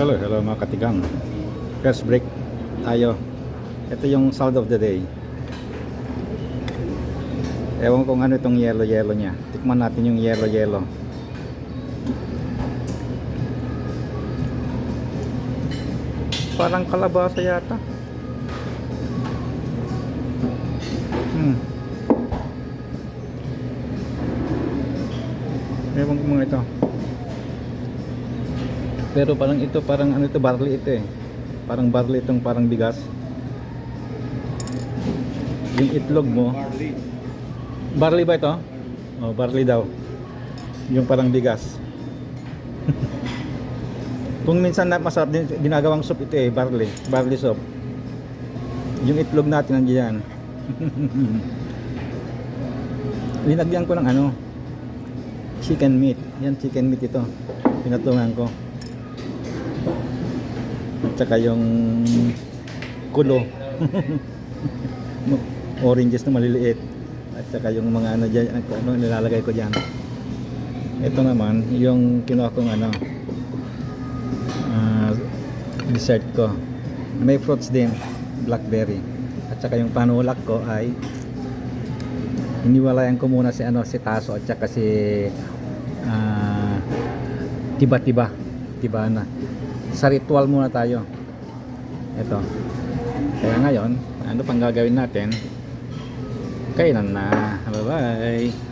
Hello, hello mga katigang. First break tayo. Ito yung sound of the day. Ewan kung ano itong yellow-yellow niya. Tikman natin yung yellow-yellow. Parang kalabasa yata. Hmm. Ewan ko mga ito. Pero parang ito, parang ano ito, barley ito eh. Parang barley itong parang bigas. Yung itlog mo. Barley. Barley ba ito? Oh, barley daw. Yung parang bigas. Kung minsan na masarap din ginagawang soup ito eh, barley, barley soup. Yung itlog natin nandiyan. Linagyan ko ng ano, chicken meat. Yan chicken meat ito. Pinatungan ko. At saka yung kulo. Oranges na maliliit. At saka yung mga ano dyan, ano nilalagay ko dyan. Ito naman, yung kinuha kong ano, ah, dessert ko. May fruits din, blackberry. At saka yung panulak ko ay iniwalayan ko muna si ano si Taso at saka si ah, tiba-tiba tiba na sa ritual muna tayo ito kaya ngayon ano pang gagawin natin? Kailan na? Bye bye